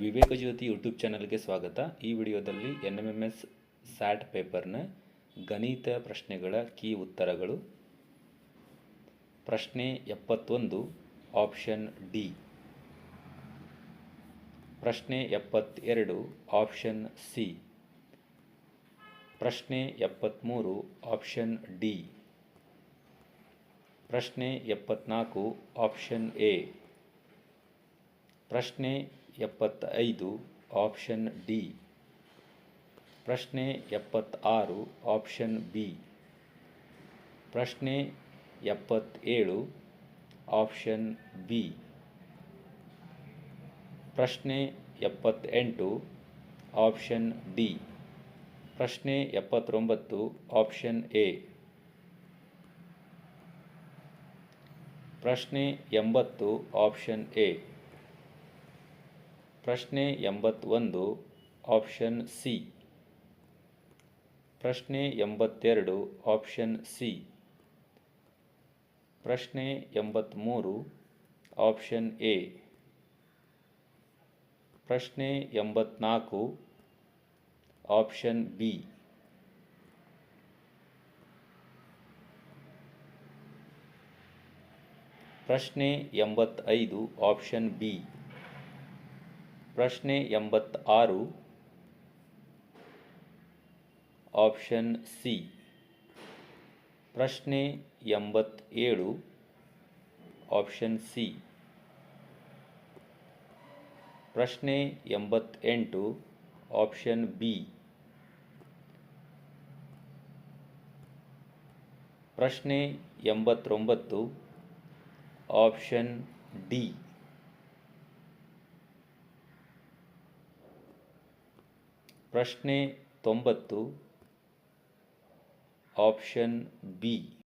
ವಿವೇಕ ಜ್ಯೋತಿ YouTube ಚಾನಲ್ಗೆ ಸ್ವಾಗತ. ಈ ವಿಡಿಯೋದಲ್ಲಿ N M M S SAT ಪೇಪರ್ನ ಗಣಿತ ಪ್ರಶ್ನೆಗಳ ಕೀ ಉತ್ತರಗಳು. ಪ್ರಶ್ನೆ ಎಪ್ಪತ್ತೊಂದು, ಆಪ್ಷನ್ ಡಿ. ಪ್ರಶ್ನೆ ಎಪ್ಪತ್ತೆರಡು, ಆಪ್ಷನ್ ಸಿ. ಪ್ರಶ್ನೆ ಎಪ್ಪತ್ತ್ಮೂರು ಆಪ್ಷನ್ ಡಿ. ಪ್ರಶ್ನೆ ಎಪ್ಪತ್ನಾಲ್ಕು, ಆಪ್ಷನ್ ಎ. ಪ್ರಶ್ನೆ ಎಪ್ಪತ್ತೈದು ಆಪ್ಷನ್ ಡಿ ಪ್ರಶ್ನೆ ಎಪ್ಪತ್ತಾರು ಆಪ್ಷನ್ ಬಿ ಪ್ರಶ್ನೆ ಎಪ್ಪತ್ತೇಳು ಆಪ್ಷನ್ ಬಿ ಪ್ರಶ್ನೆ ಎಪ್ಪತ್ತೆಂಟು ಆಪ್ಷನ್ ಡಿ ಪ್ರಶ್ನೆ ಎಪ್ಪತ್ತೊಂಬತ್ತು ಆಪ್ಷನ್ ಎ ಪ್ರಶ್ನೆ ಎಂಬತ್ತು ಆಪ್ಷನ್ ಎ ಪ್ರಶ್ನೆ ಎಂಬತ್ತೊಂದು ಆಪ್ಷನ್ ಸಿ ಪ್ರಶ್ನೆ ಎಂಬತ್ತೆರಡು ಆಪ್ಷನ್ ಸಿ ಪ್ರಶ್ನೆ ಎಂಬತ್ತ್ಮೂರು ಆಪ್ಷನ್ ಎ ಪ್ರಶ್ನೆ ಎಂಬತ್ನಾಲ್ಕು ಆಪ್ಷನ್ ಬಿ ಪ್ರಶ್ನೆ ಎಂಬತ್ತೈದು ಆಪ್ಷನ್ ಬಿ ಪ್ರಶ್ನೆ ಎಂಬತ್ತಾರು. Option C. ಪ್ರಶ್ನೆ ಎಂಬತ್ತೇಳು. Option C. ಪ್ರಶ್ನೆ ಎಂಬತ್ತೆಂಟು. Option B. ಪ್ರಶ್ನೆ ಎಂಬತ್ತೊಂಬತ್ತು. Option D. ಪ್ರಶ್ನೆ ತೊಂಬತ್ತು ಆಪ್ಷನ್ ಬಿ